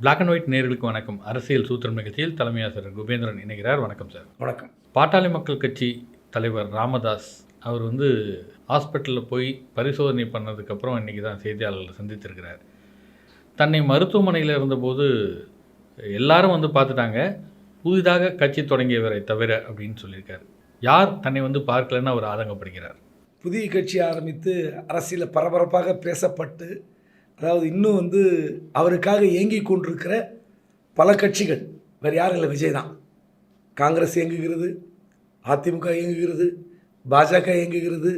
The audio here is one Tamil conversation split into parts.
பிளாக் அண்ட் ஒயிட் நேர்களுக்கு வணக்கம். அரசியல் சூத்திரம் நிகழ்ச்சியில் தலைமை ஆசிரியர் குபேந்திரன் இணைகிறார். வணக்கம் சார். வணக்கம். பாட்டாளி மக்கள் கட்சி தலைவர் ராமதாஸ் அவர் வந்து ஹாஸ்பிட்டலில் போய் பரிசோதனை பண்ணதுக்கப்புறம் இன்றைக்கி தான் செய்தியாளர்களை சந்தித்திருக்கிறார். தன்னை மருத்துவமனையில் இருந்தபோது எல்லாரும் வந்து பார்த்துட்டாங்க. புதிதாக கட்சி தொடங்கியவரை தவிர அப்படின்னு சொல்லியிருக்காரு. யார் தன்னை வந்து பார்க்கலன்னு அவர் ஆதங்கப்படுகிறார். புதிய கட்சி ஆரம்பித்து அரசியலில் பரபரப்பாக பேசப்பட்டு அதாவது இன்னும் வந்து அவருக்காக இயங்கி கொண்டிருக்கிற பல கட்சிகள். வேறு யாரும் இல்லை விஜய் தான். காங்கிரஸ் இயங்குகிறது அதிமுக இயங்குகிறது பாஜக இயங்குகிறது.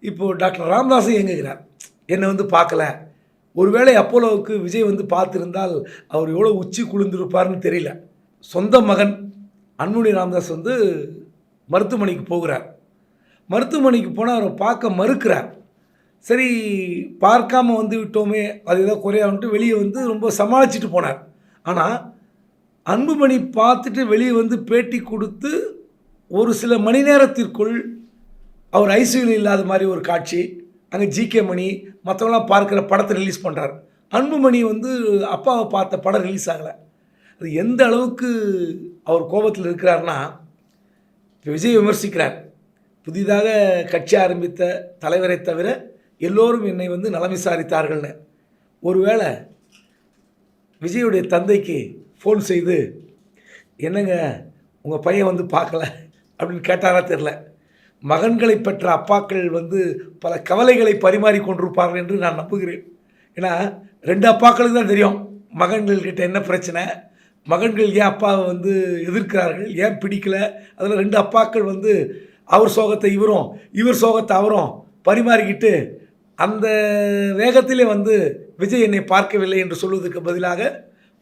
இப்போது டாக்டர் ராமதாஸும் இயங்குகிறார். என்னை வந்து பார்க்கல. ஒருவேளை அப்போலோவுக்கு விஜய் வந்து பார்த்துருந்தால் அவர் எவ்வளோ உச்சி குளிர்ந்திருப்பார்னு தெரியல. சொந்த மகன் அன்புமணி ராமதாஸ் வந்து மருத்துவமனைக்கு போகிறார். மருத்துவமனைக்கு போனால் அவரை பார்க்க மறுக்கிறார். சரி பார்க்காம வந்து விட்டோமே அது ஏதோ குறையாகன்ட்டு வெளியே வந்து ரொம்ப சமாளிச்சுட்டு போனார். ஆனால் அன்புமணி பார்த்துட்டு வெளியே வந்து பேட்டி கொடுத்து ஒரு சில மணி நேரத்திற்குள் அவர் ஐசியூவில் இல்லாத மாதிரி ஒரு காட்சி அங்கே ஜிகே மணி மற்றவங்களாம் பார்க்குற படத்தை ரிலீஸ் பண்ணுறார் அன்புமணி வந்து அப்பாவை பார்த்த படம் ரிலீஸ் ஆகலை. அது எந்த அளவுக்கு அவர் கோபத்தில் இருக்கிறாருன்னா இப்போ விஜய் விமர்சிக்கிறார். புதிதாக கட்சி ஆரம்பித்த தலைவரை தவிர எல்லோரும் என்னை வந்து நலம் விசாரித்தார்கள்னு. ஒருவேளை விஜயுடைய தந்தைக்கு ஃபோன் செய்து என்னங்க உங்கள் பையன் வந்து பார்க்கல? அப்படின்னு கேட்டாரா தெரில மகன்களை பெற்ற அப்பாக்கள் வந்து பல கவலைகளை பரிமாறிக்கொண்டிருப்பார்கள் என்று நான் நம்புகிறேன். ஏன்னா ரெண்டு அப்பாக்களுக்கு தான் தெரியும் மகன்கள்கிட்ட என்ன பிரச்சனை மகன்கள் ஏன் அப்பாவை வந்து எதிர்க்கிறார்கள் ஏன் பிடிக்கல? அதில் ரெண்டு அப்பாக்கள் வந்து அவர் சோகத்தை இவரும் இவர் சோகத்தை அவரும் பரிமாறிக்கிட்டு அந்த வேகத்திலே வந்து விஜய் என்னை பார்க்கவில்லை என்று சொல்வதற்கு பதிலாக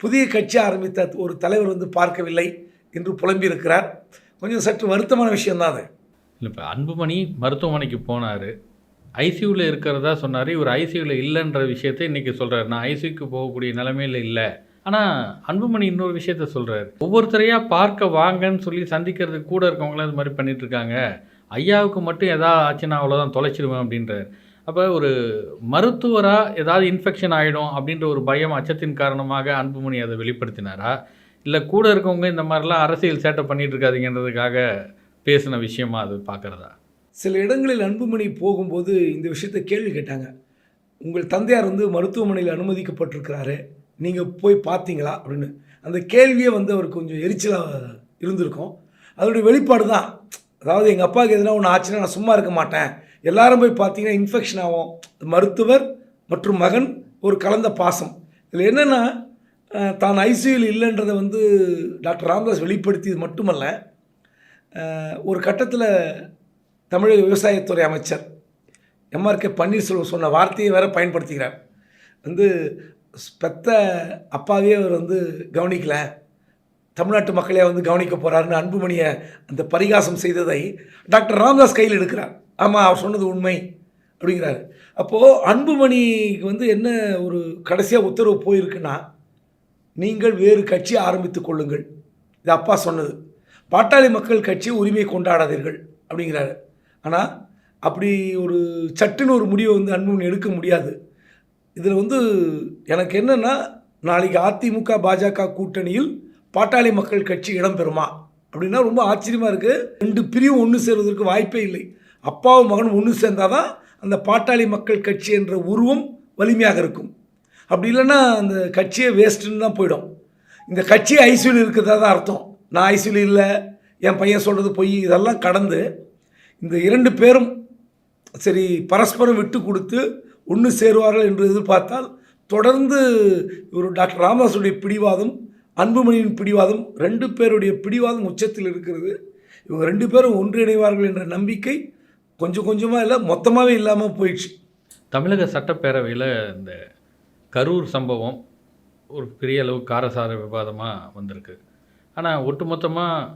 புதிய கட்சி ஆரம்பித்த ஒரு தலைவர் வந்து பார்க்கவில்லை என்று புலம்பியிருக்கிறார். கொஞ்சம் சற்று வருத்தமான விஷயம்தான் அது. இல்லை இப்போ அன்புமணி மருத்துவமனைக்கு போனார். ஐசியூவில் இருக்கிறதா சொன்னார். இவர் ஐசியூவில் இல்லைன்ற விஷயத்தை இன்றைக்கி சொல்கிறார் நான் ஐசியூக்கு போகக்கூடிய நிலைமையில் இல்லை. ஆனால் அன்புமணி இன்னொரு விஷயத்த சொல்கிறார் ஒவ்வொருத்தரையாக பார்க்க வாங்கன்னு சொல்லி சந்திக்கிறதுக்கு கூட இருக்கவங்களாம் இது மாதிரி பண்ணிகிட்ருக்காங்க இருக்காங்க. ஐயாவுக்கு மட்டும் எதாவது ஆச்சுன்னா அவ்வளோதான் தொலைச்சிடுவேன் அப்படின்றார். அப்போ ஒரு மருத்துவராக ஏதாவது இன்ஃபெக்ஷன் ஆகிடும் அப்படின்ற ஒரு பயம் அச்சத்தின் காரணமாக அன்புமணி அதை வெளிப்படுத்தினாரா? இல்லை கூட இருக்கவங்க இந்த மாதிரிலாம் அரசியல் சேட்டை பண்ணிட்டு பேசின விஷயமா அது பார்க்குறதா? சில இடங்களில் அன்புமணி போகும்போது இந்த விஷயத்தை கேள்வி கேட்டாங்க. உங்கள் தந்தையார் வந்து மருத்துவமனையில் அனுமதிக்கப்பட்டிருக்கிறாரு. நீங்கள் போய் பார்த்தீங்களா? அப்படின்னு. அந்த கேள்வியே வந்து அவர் கொஞ்சம் எரிச்சலாக இருந்திருக்கும். அதோடைய வெளிப்பாடு தான். அதாவது எங்கள் அப்பாவுக்கு எதுனா ஒன்று ஆச்சுன்னா நான் சும்மா இருக்க மாட்டேன். எல்லாரும் போய் பார்த்தீங்கன்னா இன்ஃபெக்ஷன் ஆகும். மருத்துவர் மற்றும் மகன் ஒரு கலந்த பாசம். இதில் என்னென்னா தான் ஐசியூவில் இல்லைன்றதை வந்து டாக்டர் ராம்தாஸ் வெளிப்படுத்தியது மட்டுமல்ல ஒரு கட்டத்தில் தமிழக விவசாயத்துறை அமைச்சர் எம்ஆர்கே பன்னீர்செல்வம் சொன்ன வார்த்தையை வேற பயன்படுத்திக்கிறார். வந்து பெத்த அப்பாவே அவர் வந்து கவனிக்கல தமிழ்நாட்டு மக்களே வந்து கவனிக்க போகிறாருன்னு அன்புமணியை அந்த பரிகாசம் செய்ததை டாக்டர் ராம்தாஸ் கையில் எடுக்கிறார். ஆமாம் அவர் சொன்னது உண்மை அப்படிங்கிறாரு. அப்போது அன்புமணிக்கு வந்து என்ன ஒரு கடைசியாக உத்தரவு போயிருக்குன்னா நீங்கள் வேறு கட்சி ஆரம்பித்து கொள்ளுங்கள். இது அப்பா சொன்னது. பாட்டாளி மக்கள் கட்சி உரிமை கொண்டாடாதீர்கள் அப்படிங்கிறாரு. ஆனால் அப்படி ஒரு சட்டுன்னு ஒரு முடிவை வந்து அன்புமணி எடுக்க முடியாது. இதில் வந்து எனக்கு என்னென்னா நாளைக்கு அதிமுக பாஜக கூட்டணியில் பாட்டாளி மக்கள் கட்சி இடம்பெறுமா அப்படின்னா ரொம்ப ஆச்சரியமாக இருக்குது ரெண்டு பிரிவும் ஒன்று சேர்வதற்கு வாய்ப்பே இல்லை. அப்பாவும் மகனும் ஒன்று சேர்ந்தால் தான் அந்த பாட்டாளி மக்கள் கட்சி என்ற உருவம் வலிமையாக இருக்கும். அப்படி இல்லைன்னா அந்த கட்சியே வேஸ்ட்டுன்னு தான் போயிடும். இந்த கட்சி ஐசியூவில் இருக்கிறதா தான் அர்த்தம். நான் ஐசியூவில் இல்லை என் பையன் சொல்கிறது பொய் இதெல்லாம் கடந்து இந்த இரண்டு பேரும் சரி பரஸ்பரம் விட்டு கொடுத்து ஒன்று சேருவார்கள் என்று எதிர்பார்த்தால் தொடர்ந்து ஒரு டாக்டர் ராமதாஸுடைய பிடிவாதம் அன்புமணியின் பிடிவாதம் ரெண்டு பேருடைய பிடிவாதம் உச்சத்தில் இருக்கிறது. இவங்க ரெண்டு பேரும் ஒன்றிணைவார்கள் என்ற நம்பிக்கை கொஞ்சம் கொஞ்சமாக இல்லை மொத்தமாகவே இல்லாமல் போயிடுச்சு. தமிழக சட்டப்பேரவையில் இந்த கரூர் சம்பவம் ஒரு பெரிய அளவு காரசார விவாதமாக வந்திருக்கு. ஆனால் ஒட்டுமொத்தமாக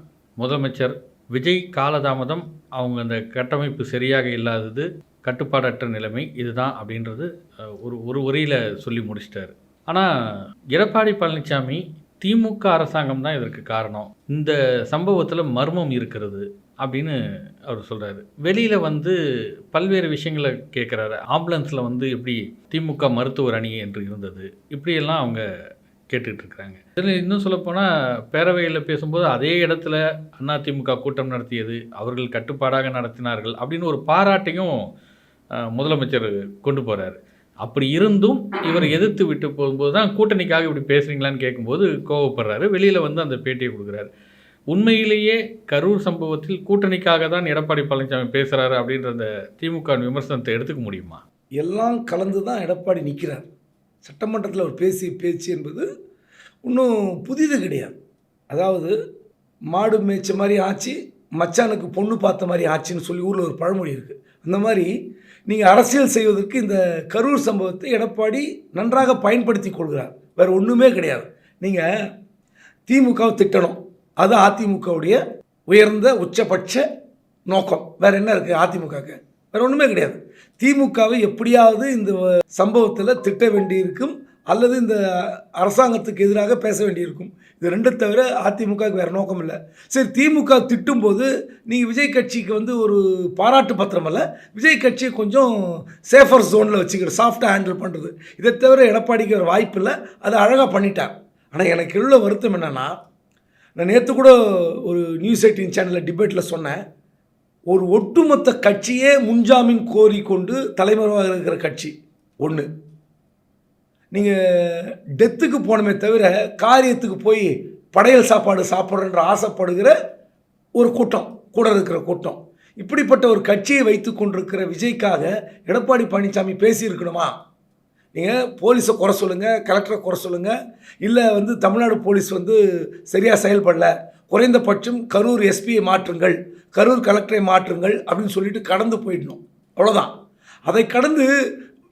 முதலமைச்சர் விஜய் காலதாமதம் அவங்க அந்த கட்டமைப்பு சரியாக இல்லாதது கட்டுப்பாடற்ற நிலைமை இதுதான் அப்படின்றது ஒரு ஒரு உரையில் சொல்லி முடிச்சிட்டார். ஆனால் எடப்பாடி பழனிசாமி திமுக அரசாங்கம் தான் இதற்கு காரணம். இந்த சம்பவத்தில் மர்மம் இருக்கிறது. அப்படின்னு அவர் சொல்கிறாரு வெளியில் வந்து பல்வேறு விஷயங்களை கேட்குறாரு ஆம்புலன்ஸில் வந்து எப்படி திமுக மருத்துவர் அணி என்று இருந்தது. இப்படியெல்லாம் அவங்க கேட்டுட்ருக்குறாங்க இதில் இன்னும் சொல்லப்போனால் பேரவையில் பேசும்போது அதே இடத்துல அதிமுக கூட்டம் நடத்தியது அவர்கள் கட்டுப்பாடாக நடத்தினார்கள் அப்படின்னு ஒரு பாராட்டையும் முதலமைச்சர் கொண்டு போகிறாரு அப்படி இருந்தும் இவர் எதிர்த்து விட்டு போகும்போது தான் கூட்டணிக்காக இப்படி பேசுகிறீங்களான்னு கேட்கும்போது கோவப்படுறாரு. வெளியில் வந்து அந்த பேட்டியை கொடுக்குறாரு. உண்மையிலேயே கரூர் சம்பவத்தில் கூட்டணிக்காக தான் எடப்பாடி பழனிசாமி பேசுகிறாரு அப்படின்ற அந்த திமுக விமர்சனத்தை எடுத்துக்க முடியுமா? எல்லாம் கலந்து தான் எடப்பாடி நிற்கிறார் சட்டமன்றத்தில் அவர் பேசிய பேச்சு என்பது இன்னும் புதிது கிடையாது. அதாவது மாடு மேய்ச்ச மாதிரி ஆச்சு மச்சானுக்கு பொண்ணு பார்த்த மாதிரி ஆச்சுன்னு சொல்லி ஊரில் ஒரு பழமொழி இருக்குது அந்த மாதிரி நீங்கள் அரசியல் செய்வதற்கு இந்த கரூர் சம்பவத்தை எடப்பாடி நன்றாக பயன்படுத்தி கொள்கிறார். வேறு ஒன்றுமே கிடையாது. நீங்கள் திமுகவை திட்டணும். அது அதிமுகவுடைய உயர்ந்த உச்சபட்ச நோக்கம். வேறு என்ன இருக்குது அதிமுகவுக்கு? வேறு ஒன்றுமே கிடையாது. திமுகவை எப்படியாவது இந்த சம்பவத்தில் திட்ட வேண்டியிருக்கும் அல்லது இந்த அரசாங்கத்துக்கு எதிராக பேச வேண்டியிருக்கும். இது ரெண்டு தவிர அதிமுகவுக்கு வேறு நோக்கம் இல்லை. சரி திமுக திட்டும்போது நீங்கள் விஜய் கட்சிக்கு வந்து ஒரு பாராட்டு பத்திரம் அல்ல விஜய் கட்சியை கொஞ்சம் சேஃபர் ஜோனில் வச்சுக்கிற சாஃப்டாக ஹேண்டில் பண்ணுறது இதை தவிர எடப்பாடிக்கு ஒரு வாய்ப்பு இல்லை. அதை அழகாக பண்ணிட்டார். ஆனால் எனக்கு உள்ள வருத்தம் என்னென்னா நான் நேற்று கூட ஒரு நியூஸ் எயிட்டின் சேனலில் டிபேட்டில் சொன்னேன். ஒரு ஒட்டுமொத்த கட்சியே முன்ஜாமீன் கோரிக்கொண்டு தலைமறைவாக இருக்கிற கட்சி. ஒன்று நீங்கள் டெத்துக்கு போனமே தவிர காரியத்துக்கு போய் படையல் சாப்பாடு சாப்பிட்றன்ற ஆசைப்படுகிற ஒரு கூட்டம் கூட இருக்கிற கூட்டம். இப்படிப்பட்ட ஒரு கட்சியை வைத்து கொண்டிருக்கிற விஜய்க்காக எடப்பாடி பழனிசாமி பேசியிருக்கணுமா? நீங்கள் போலீஸை குறை சொல்லுங்கள் கலெக்டரை குறை சொல்லுங்கள் இல்லை வந்து தமிழ்நாடு போலீஸ் வந்து சரியாக செயல்படல. குறைந்தபட்சம் கரூர் எஸ்பியை மாற்றுங்கள் கரூர் கலெக்டரை மாற்றுங்கள் அப்படின்னு சொல்லிட்டு கடந்து போயிடணும். அவ்வளோதான் அதை கடந்து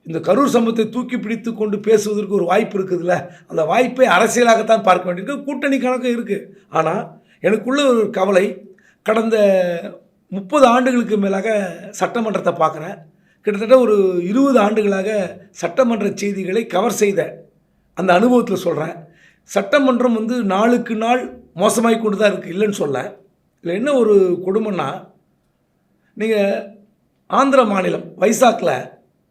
இந்த கரூர் சம்பவத்தை தூக்கி பிடித்து கொண்டு பேசுவதற்கு ஒரு வாய்ப்பு இருக்குதுல்ல? அந்த வாய்ப்பை அரசியலாகத்தான் பார்க்க வேண்டியிருக்கு. கூட்டணி கணக்கு இருக்குது ஆனால் எனக்குள்ள ஒரு கவலை கடந்த முப்பது ஆண்டுகளுக்கு மேலாக சட்டமன்றத்தை பார்க்குறேன். கிட்டத்தட்ட ஒரு இருபது ஆண்டுகளாக சட்டமன்ற செய்திகளை கவர் செய்த அந்த அனுபவத்தில் சொல்கிறேன் சட்டமன்றம் வந்து நாளுக்கு நாள் மோசமாகி கொண்டு தான் இருக்குது இல்லைன்னு சொல்ல. இதில் என்ன ஒரு கொடுமைன்னா நீங்கள் ஆந்திர மாநிலம் வைசாக்கில்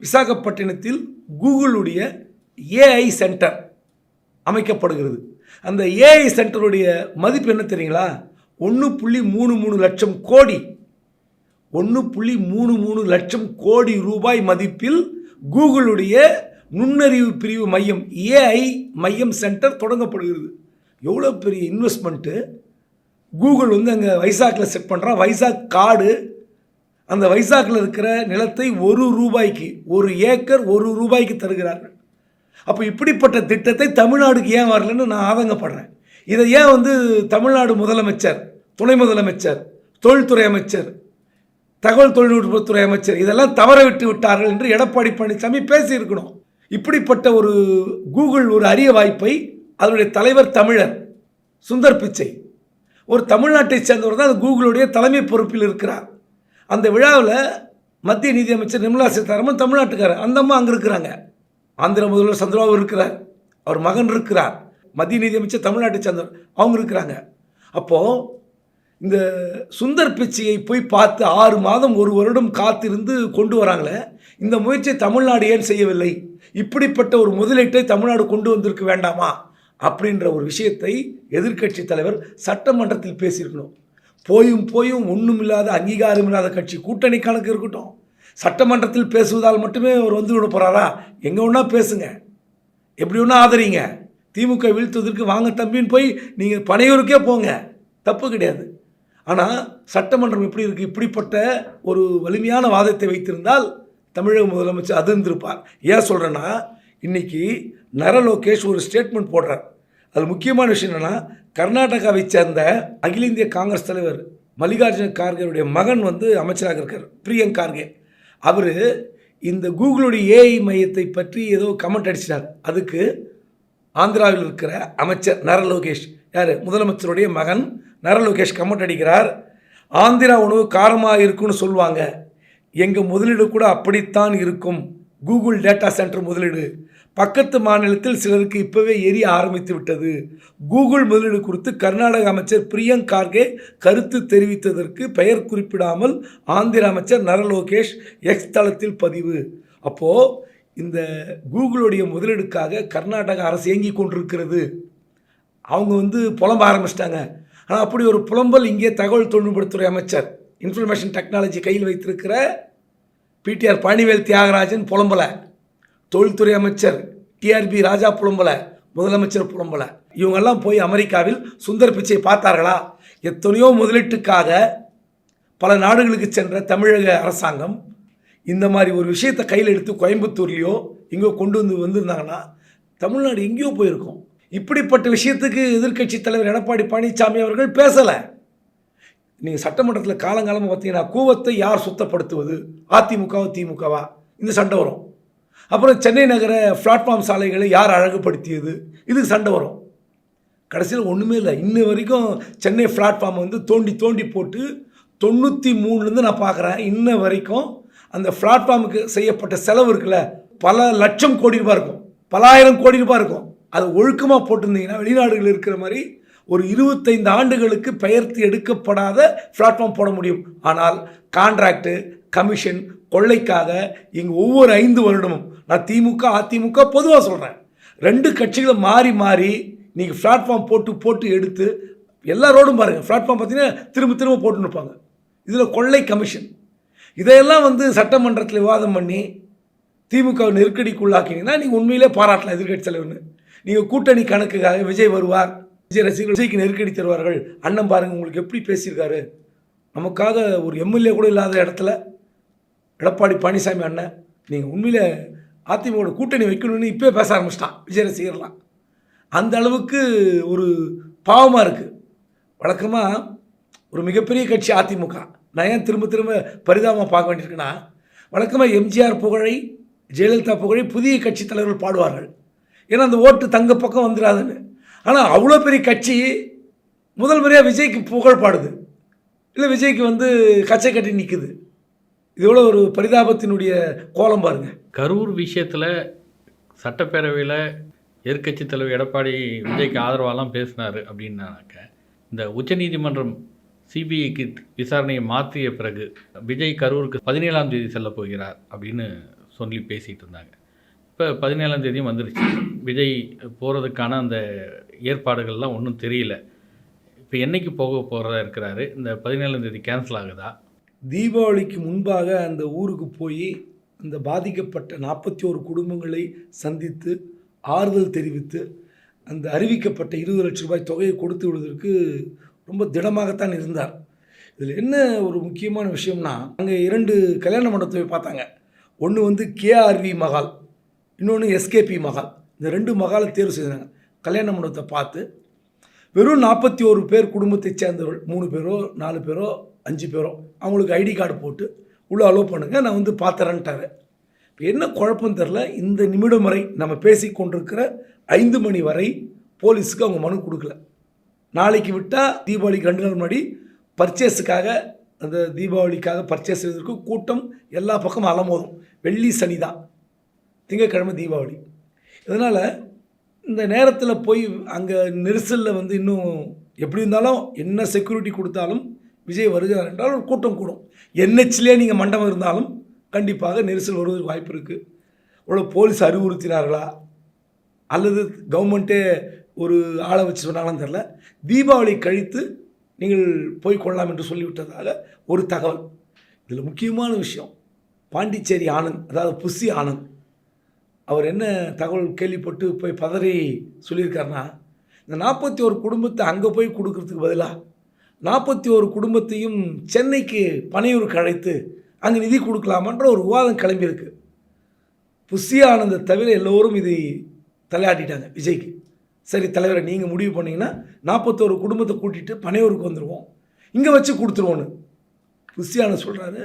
விசாகப்பட்டினத்தில் கூகுளுடைய ஏஐ சென்டர் அமைக்கப்படுகிறது. அந்த ஏஐ சென்டருடைய மதிப்பு என்ன தெரியுங்களா? ஒன்று புள்ளி மூணு மூணு லட்சம் கோடி ஒன்று புள்ளி மூணு மூணு லட்சம் கோடி ரூபாய் மதிப்பில் கூகுளுடைய நுண்ணறிவு பிரிவு மையம் ஏஐ மையம் சென்டர் தொடங்கப்படுகிறது. எவ்வளோ பெரிய இன்வெஸ்ட்மெண்ட்டு கூகுள் வந்து அங்கே வைசாக்கில் செட் பண்ணுறான் வைசாக் காடு அந்த வைசாக்கில் இருக்கிற நிலத்தை ஒரு ரூபாய்க்கு ஒரு ஏக்கர் ஒரு ரூபாய்க்கு தருகிறார்கள். அப்போ இப்படிப்பட்ட திட்டத்தை தமிழ்நாடுக்கு ஏன் வரலன்னு நான் ஆதங்கப்படுறேன். இதை ஏன் வந்து தமிழ்நாடு முதலமைச்சர் துணை முதலமைச்சர் தொழில்துறை அமைச்சர் தகவல் தொழில்நுட்பத்துறை அமைச்சர் இதெல்லாம் தவற விட்டு விட்டார்கள் என்று எடப்பாடி பழனிசாமி பேசியிருக்கணும். இப்படிப்பட்ட ஒரு கூகுள் ஒரு அரிய வாய்ப்பை அதனுடைய தலைவர் தமிழர் சுந்தர் பிச்சை ஒரு தமிழ்நாட்டை சேர்ந்தவர் தான் அந்த கூகுளுடைய தலைமை பொறுப்பில் இருக்கிறார். அந்த விழாவில் மத்திய நிதியமைச்சர் நிர்மலா சீதாராமன் தமிழ்நாட்டுக்காரர் அந்த அம்மா அங்கே இருக்கிறாங்க. ஆந்திர முதல்வர் சந்திரபாபு இருக்கிறார் அவர் மகன் இருக்கிறார். மத்திய நிதியமைச்சர் தமிழ்நாட்டை சேர்ந்தவர் அவங்க இருக்கிறாங்க. அப்போது இந்த சுந்தர் பிச்சையை போய் பார்த்து ஆறு மாதம் ஒரு வருடம் காத்திருந்து கொண்டு வராங்களே இந்த முயற்சியை தமிழ்நாடு ஏன் செய்யவில்லை? இப்படிப்பட்ட ஒரு முதலீட்டை தமிழ்நாடு கொண்டு வந்திருக்க வேண்டாமா? அப்படின்ற ஒரு விஷயத்தை எதிர்க்கட்சி தலைவர் சட்டமன்றத்தில் பேசியிருக்கணும். போயும் போயும் ஒன்றுமில்லாத அங்கீகாரம் இல்லாத கட்சி கூட்டணி கணக்கு இருக்கட்டும். சட்டமன்றத்தில் பேசுவதால் மட்டுமே அவர் வந்து விட போகிறாரா எங்கே ஒன்றா பேசுங்க. எப்படி ஒன்றா ஆதரிங்க. திமுக வீழ்த்துவதற்கு வாங்க தம்பின்னு போய் நீங்கள் பனையூருக்கே போங்க. தப்பு கிடையாது. ஆனால் சட்டமன்றம் எப்படி இருக்குது இப்படிப்பட்ட ஒரு வலிமையான வாதத்தை வைத்திருந்தால் தமிழக முதலமைச்சர் அதிர்ந்திருப்பார். ஏன் சொல்கிறேன்னா இன்றைக்கி நர லோகேஷ் ஒரு ஸ்டேட்மெண்ட் போடுறார். அது முக்கியமான விஷயம் என்னென்னா கர்நாடகாவை சேர்ந்த அகில இந்திய காங்கிரஸ் தலைவர் மல்லிகார்ஜுன கார்கேவுடைய மகன் வந்து அமைச்சராக இருக்கார் பிரியங்க் கார்கே. அவர் இந்த கூகுளுடைய ஏஐ மையத்தை பற்றி ஏதோ கமெண்ட் அடிச்சிட்டார். அதுக்கு ஆந்திராவில் இருக்கிற அமைச்சர் நர லோகேஷ். யார்? முதலமைச்சருடைய மகன் நர லோகேஷ் கமெண்ட் அடிக்கிறார். ஆந்திரா உணவு காரமாக இருக்குன்னு சொல்லுவாங்க. எங்கள் முதலீடு கூட அப்படித்தான் இருக்கும். கூகுள் டேட்டா சென்டர் முதலீடு. பக்கத்து மாநிலத்தில் சிலருக்கு இப்போவே எரிய ஆரம்பித்து விட்டது. கூகுள் முதலீடு குறித்து கர்நாடக அமைச்சர் பிரியங்க் கார்கே கருத்து தெரிவித்ததற்கு பெயர் குறிப்பிடாமல் ஆந்திர அமைச்சர் நரலோகேஷ் எக்ஸ் தளத்தில் பதிவு. அப்போது இந்த கூகுளுடைய முதலீடுக்காக கர்நாடக அரசு இயங்கி கொண்டிருக்கிறது. அவங்க வந்து புலம்ப ஆரம்பிச்சிட்டாங்க. ஆனால் அப்படி ஒரு புலம்பல் இங்கே தகவல் தொழில்நுட்பத்துறை அமைச்சர் இன்ஃபர்மேஷன் டெக்னாலஜி கையில் வைத்திருக்கிற பிடிஆர் பழனிவேல் தியாகராஜன் புலம்பலை. தொழில்துறை அமைச்சர் டிஆர்பி ராஜா புலம்பலை முதலமைச்சர் புலம்பலை. இவங்கெல்லாம் போய் அமெரிக்காவில் சுந்தர் பிச்சை பார்த்தார்களா? எத்தனையோ முதலீட்டுக்காக பல நாடுகளுக்கு சென்ற தமிழக அரசாங்கம் இந்த மாதிரி ஒரு விஷயத்தை கையில் எடுத்து கோயம்புத்தூர்லேயோ எங்கேயோ கொண்டு வந்து வந்திருந்தாங்கன்னா தமிழ்நாடு எங்கேயோ போயிருக்கும். இப்படிப்பட்ட விஷயத்துக்கு எதிர்க்கட்சி தலைவர் எடப்பாடி பழனிசாமி அவர்கள் பேசலை. நீங்கள் சட்டமன்றத்தில் காலங்காலமாக பார்த்தீங்கன்னா கூவத்தை யார் சுத்தப்படுத்துவது? அதிமுகவா திமுகவா? இந்த சண்டை வரும். அப்புறம் சென்னை நகர பிளாட்ஃபார்ம் சாலைகளை யார் அழகுபடுத்தியது? இதுக்கு சண்டை வரும். கடைசியில் ஒன்றுமே இல்லை. இன்ன வரைக்கும் சென்னை பிளாட்ஃபார்ம் வந்து தோண்டி தோண்டி போட்டு தொண்ணூற்றி மூணுலேருந்து நான் பார்க்குறேன் இன்ன வரைக்கும் அந்த பிளாட்ஃபார்முக்கு செய்யப்பட்ட செலவு இருக்குல்ல பல லட்சம் கோடி ரூபாய் இருக்கும். பலாயிரம் கோடி ரூபாய் இருக்கும். அது ஒழுக்கமாக போட்டிருந்தீங்கன்னா வெளிநாடுகள் இருக்கிற மாதிரி ஒரு இருபத்தைந்து ஆண்டுகளுக்கு பெயர்த்து எடுக்கப்படாத பிளாட்ஃபார்ம் போட முடியும். ஆனால் கான்ட்ராக்டு கமிஷன் கொள்ளைக்காக இங்கே ஒவ்வொரு ஐந்து வருடமும் நான் திமுக அதிமுக பொதுவாக சொல்கிறேன் ரெண்டு கட்சிகளும் மாறி மாறி நீங்கள் பிளாட்ஃபார்ம் போட்டு போட்டு எடுத்து எல்லா ரோடும் பாருங்கள் பிளாட்ஃபார்ம் பார்த்தீங்கன்னா திரும்ப திரும்ப போட்டுன்னு இருப்பாங்க. இதில் கொள்ளை கமிஷன் இதையெல்லாம் வந்து சட்டமன்றத்தில் விவாதம் பண்ணி திமுக நெருக்கடிக்குள்ளாக்கினீங்கன்னா நீங்கள் உண்மையிலே பாராட்டலாம் எதிர்கட்சி தலைவர்னு. நீங்கள் கூட்டணி கணக்குக்காக விஜய் வருவார். விஜய் ரசிகர்கள் விஜய்க்கு நெருக்கடி தருவார்கள். அண்ணன் பாருங்கள் உங்களுக்கு எப்படி பேசியிருக்காரு. நமக்காக ஒரு எம்எல்ஏ கூட இல்லாத இடத்துல எடப்பாடி பழனிசாமி அண்ணன் நீங்கள் உண்மையில் அதிமுக கூட்டணி வைக்கணும்னு இப்போ பேச ஆரம்பிச்சிட்டான் விஜய் ரசிகர்லாம். அந்த அளவுக்கு ஒரு பாவமாக இருக்குது வழக்கமாக ஒரு மிகப்பெரிய கட்சி அதிமுக. நான் ஏன் திரும்ப திரும்ப பரிதாபமாக பார்க்க வேண்டியிருக்குன்னா வழக்கமாக எம்ஜிஆர் புகழை ஜெயலலிதா புகழை புதிய கட்சி தலைவர்கள் பாடுவார்கள். ஏன்னா அந்த ஓட்டு தங்க பக்கம் வந்துடாதுன்னு ஆனால் அவ்வளோ பெரிய கட்சி முதல் முறையாக விஜய்க்கு புகழ் பாடுது. இல்லை விஜய்க்கு வந்து கச்சை கட்டி நிற்குது இது எவ்வளோ ஒரு பரிதாபத்தினுடைய கோலம் பாருங்க. கரூர் விஷயத்தில் சட்டப்பேரவையில் எதிர்கட்சி தலைவர் எடப்பாடி விஜய்க்கு ஆதரவாலாம் பேசினார் அப்படின்னாக்க இந்த உச்சநீதிமன்றம் சிபிஐக்கு விசாரணையை மாற்றிய பிறகு விஜய் கரூருக்கு பதினேழாம் தேதி செல்ல போகிறார் அப்படின்னு சொல்லி பேசிகிட்டு இருந்தாங்க. இப்போ பதினேழாம் தேதியும் வந்துருச்சு. விஜய் போகிறதுக்கான அந்த ஏற்பாடுகள்லாம் ஒன்றும் தெரியல. இப்போ என்னைக்கு போக போகிறதா இருக்கிறாரு? இந்த பதினேழாம் தேதி கேன்சல் ஆகுதா? தீபாவளிக்கு முன்பாக அந்த ஊருக்கு போய் அந்த பாதிக்கப்பட்ட நாற்பத்தி ஒரு குடும்பங்களை சந்தித்து ஆறுதல் தெரிவித்து அந்த அறிவிக்கப்பட்ட இருபது லட்ச ரூபாய் தொகையை கொடுத்து விடுவதற்கு ரொம்ப திடமாகத்தான் இருந்தார். இதில் என்ன ஒரு முக்கியமான விஷயம்னா அங்கே இரண்டு கல்யாண மண்டபத்தை பார்த்தாங்க. ஒன்று வந்து கேஆர்வி மகால் இன்னொன்று எஸ்கேபி மகால் இந்த ரெண்டு மகாலை தேர்வு செய்தாங்க. கல்யாண மண்டபத்தை பார்த்து வெறும் நாற்பத்தி ஒரு பேர் குடும்பத்தைச் சேர்ந்தவர்கள் மூணு பேரோ நாலு பேரோ அஞ்சு பேரோ அவங்களுக்கு ஐடி கார்டு போட்டு உள்ளே அலோவ் பண்ணுங்கள் நான் வந்து பார்த்துறேன்ட்டாரு இப்போ என்ன குழப்பம் தெரில இந்த நிமிடம் வரை நம்ம பேசி கொண்டிருக்கிற ஐந்து மணி வரை போலீஸுக்கு அவங்க மனு கொடுக்கல. நாளைக்கு விட்டால் தீபாவளிக்கு ரெண்டு நாள் முன்னாடி பர்ச்சேஸுக்காக அந்த தீபாவளிக்காக பர்ச்சேஸ் செய்வதற்கு கூட்டம் எல்லா பக்கமும் அலமோதும். வெள்ளி சனி தான். திங்கட்கிழமை தீபாவளி. இதனால் இந்த நேரத்தில் போய் அங்கே நெரிசலில் வந்து இன்னும் எப்படி இருந்தாலும் என்ன செக்யூரிட்டி கொடுத்தாலும் விஜய் வருகிறார் என்றால் ஒரு கூட்டம் கூடும். என்ஹெச்லேயே நீங்கள் மண்டபம் இருந்தாலும் கண்டிப்பாக நெரிசல் வருவதற்கு வாய்ப்பு இருக்குது இவ்வளோ போலீஸ் அறிவுறுத்தினார்களா? அல்லது கவர்மெண்ட்டே ஒரு ஆளை வச்சு சொன்னாங்கன்னு தெரில தீபாவளி கழித்து நீங்கள் போய் கொள்ளலாம் என்று சொல்லிவிட்டதாக ஒரு தகவல். இதில் முக்கியமான விஷயம் பாண்டிச்சேரி ஆனந்த் அதாவது புஸ்ஸி ஆனந்த். அவர் என்ன தகவல் கேள்விப்பட்டு போய் பதறி சொல்லியிருக்காருன்னா இந்த நாற்பத்தி ஒரு குடும்பத்தை அங்கே போய் கொடுக்கறதுக்கு பதிலாக நாற்பத்தி ஒரு குடும்பத்தையும் சென்னைக்கு பனையூருக்கு அழைத்து அங்கே நிதி கொடுக்கலாமான்ற ஒரு விவாதம் கிளம்பியிருக்கு. புஸ்ஸி ஆனந்தை தவிர எல்லோரும் இதை தலையாட்டிட்டாங்க விஜய்க்கு. சரி தலைவரை நீங்கள் முடிவு பண்ணிங்கன்னா நாற்பத்தோரு குடும்பத்தை கூட்டிகிட்டு பனையூருக்கு வந்துடுவோம் இங்கே வச்சு கொடுத்துருவோன்னு. புஸ்ஸி ஆனந்த் சொல்கிறாரு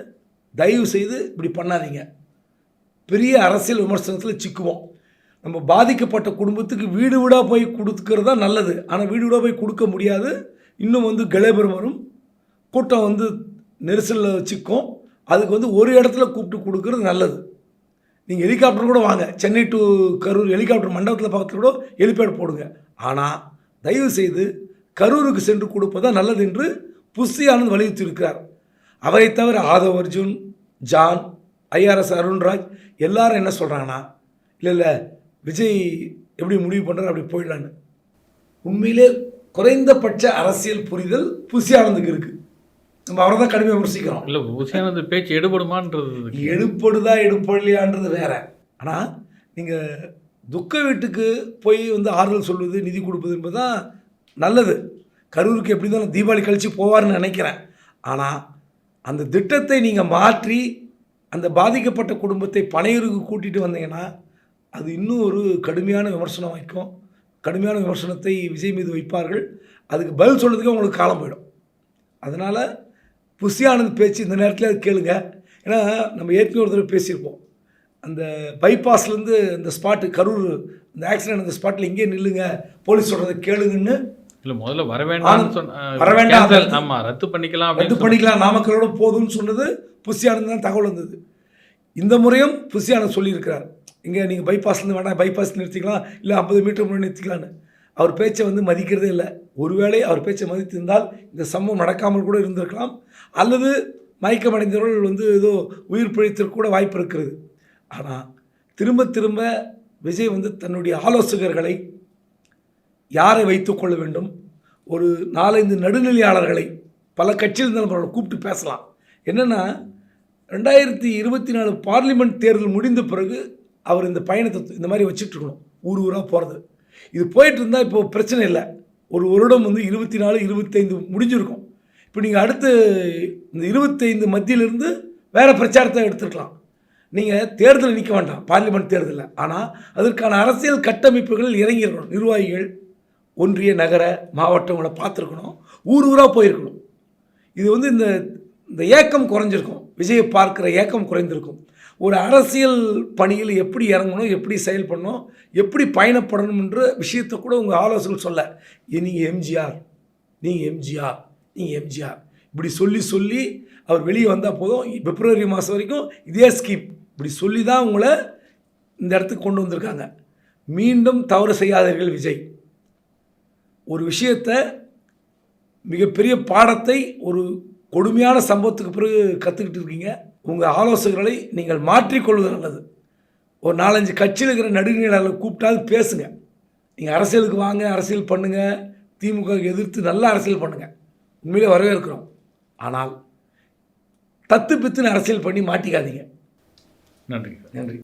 தயவு செய்து இப்படி பண்ணாதீங்க. பெரிய அரசியல் விமர்சனத்தில் சிக்குவோம். நம்ம பாதிக்கப்பட்ட குடும்பத்துக்கு வீடு வீடாக போய் கொடுக்கறது தான் நல்லது. ஆனால் வீடு வீடாக போய் கொடுக்க முடியாது. இன்னும் வந்து கிளேபர் வரும் கூட்டம் வந்து நெரிசலில் சிக்கும். அதுக்கு வந்து ஒரு இடத்துல கூப்பிட்டு கொடுக்கறது நல்லது. நீங்கள் ஹெலிகாப்டர் கூட வாங்க. சென்னை டு கரூர் ஹெலிகாப்டர் மண்டபத்தில் பக்கத்தில் கூட ஹெலிபேட் போடுங்க. ஆனால் தயவு செய்து கரூருக்கு சென்று கொடுப்பதான் நல்லது என்று புஸ்ஸி ஆனந்த் வலியுறுத்தியிருக்கிறார். அவரை தவிர ஆதவ் அர்ஜுன் ஜான் ஐஆர்எஸ் அருண்ராஜ் எல்லாரும் என்ன சொல்கிறாங்கன்னா இல்லை இல்லை விஜய் எப்படி முடிவு பண்ணுறாரு அப்படி போயிடலான்னு. உண்மையிலே குறைந்தபட்ச அரசியல் புரிதல் புசி ஆனந்துக்கு இருக்குது நம்ம அவரை தான் கடுமையாக விமர்சிக்கிறோம். இல்லை புசியானது பேச்சு எடுபடுமான்றது எடுப்படுதா எடுப்படலையான்றது வேற. ஆனால் நீங்கள் துக்க வீட்டுக்கு போய் வந்து ஆறுதல் சொல்வது நிதி கொடுப்பது என்பது தான் நல்லது. கரூருக்கு எப்படி தான் தீபாவளி கழித்து போவார்னு நினைக்கிறேன். ஆனால் அந்த திட்டத்தை நீங்கள் மாற்றி அந்த பாதிக்கப்பட்ட குடும்பத்தை பனையூருக்கு கூட்டிகிட்டு வந்தீங்கன்னா அது இன்னும் ஒரு கடுமையான விமர்சனம் வைக்கும். கடுமையான விமர்சனத்தை விஜய் மீது வைப்பார்கள். அதுக்கு பதில் சொல்கிறதுக்கு உங்களுக்கு காலம் போயிடும். அதனால் புசி ஆனந்த் பேச்சு இந்த நேரத்தில் அது கேளுங்க. ஏன்னா நம்ம ஏற்கனவே ஒரு தடவை பேசியிருப்போம். அந்த பைபாஸ்லேருந்து அந்த ஸ்பாட்டு கரூர் அந்த ஆக்சிடென்ட் அந்த ஸ்பாட்டில் இங்கே நில்லுங்க. போலீஸ் சொல்கிறத கேளுங்கன்னு இல்லை முதல்ல வர வேண்டாம்னு சொன்ன வர வேண்டாம். cancel, ஆமா ரத்து பண்ணிக்கலாம் ரத்து பண்ணிக்கலாம். நாமக்கலோட போதும்னு சொன்னது புசி ஆனந்த் தான் தகவல் வந்தது. இந்த முறையும் புசி ஆனந்த் சொல்லியிருக்கிறார். இங்கே நீங்கள் பைபாஸ்லேருந்து வேணாம் பைபாஸ் நிறுத்திக்கலாம். இல்லை ஐம்பது மீட்டர் முன்னாடி நிறுத்திக்கலான்னு அவர் பேச்சை வந்து மதிக்கிறதே இல்லை. ஒருவேளை அவர் பேச்சை மதித்திருந்தால் இந்த சம்பவம் நடக்காமல் கூட இருந்திருக்கலாம். அல்லது மயக்கமடைந்தவர்கள் வந்து ஏதோ உயிர் பிழைத்திற்கு கூட வாய்ப்பு இருக்கிறது. ஆனால் திரும்ப திரும்ப விஜய் வந்து தன்னுடைய ஆலோசகர்களை யாரை வைத்துக்கொள்ள வேண்டும்? ஒரு நாலஞ்சு நடுநிலையாளர்களை பல கட்சியில் இருந்தாலும் அவர்களை கூப்பிட்டு பேசலாம். என்னென்னா ரெண்டாயிரத்தி இருபத்தி நாலு பார்லிமெண்ட் தேர்தல் முடிந்த பிறகு அவர் இந்த பயணத்தை இந்த மாதிரி வச்சுட்ருக்கணும் ஊர் ஊராக போகிறது இது போயிட்டு இருந்தால் இப்போ பிரச்சனை இல்லை. ஒரு வருடம் வந்து இருபத்தி நாலு இருபத்தைந்து முடிஞ்சிருக்கும். இப்போ நீங்கள் அடுத்து இந்த இருபத்தைந்து மத்தியிலிருந்து வேறு பிரச்சாரத்தை எடுத்துருக்கலாம். நீங்கள் தேர்தலில் நிற்க வேண்டாம் பார்லிமெண்ட் தேர்தலில். ஆனால் அதற்கான அரசியல் கட்டமைப்புகளில் இறங்கியிருக்கணும். நிர்வாகிகள் ஒன்றிய நகர மாவட்டங்களை பார்த்துருக்கணும். ஊர் ஊராக போயிருக்கணும். இது வந்து இந்த இந்த ஏக்கம் குறைஞ்சிருக்கும். விஜயை பார்க்குற ஏக்கம் குறைந்திருக்கும். ஒரு அரசியல் பணியில் எப்படி இறங்கணும் எப்படி செயல்படணும் எப்படி பயணப்படணும்ன்ற விஷயத்தை கூட உங்கள் ஆலோசனை சொல்ல. நீங்கள் எம்ஜிஆர் நீங்கள் எம்ஜிஆர் நீங்கள் எம்ஜிஆர். இப்படி சொல்லி சொல்லி அவர் வெளியே வந்தால் போதும். பிப்ரவரி மாதம் வரைக்கும் இதே ஸ்கீம் இப்படி சொல்லி தான் உங்களை இந்த இடத்துக்கு கொண்டு வந்திருக்காங்க. மீண்டும் தவறு செய்யாதீர்கள் விஜய். ஒரு விஷயத்தை மிகப்பெரிய பாடத்தை ஒரு கொடுமையான சம்பவத்துக்கு பிறகு கற்றுக்கிட்டு இருக்கீங்க. உங்கள் ஆலோசகர்களை நீங்கள் மாற்றிக்கொள்வது நல்லது. ஒரு நாலஞ்சு கட்சியில் இருக்கிற நடுநிலையாளர்களை கூப்பிட்டாது பேசுங்க. நீங்கள் அரசியலுக்கு வாங்க அரசியல் பண்ணுங்கள் திமுக எதிர்த்து நல்ல அரசியல் பண்ணுங்கள் உண்மையிலே வரவேற்கிறோம். ஆனால் தத்து பித்துன்னு அரசியல் பண்ணி மாட்டிக்காதீங்க. நன்றி. நன்றி.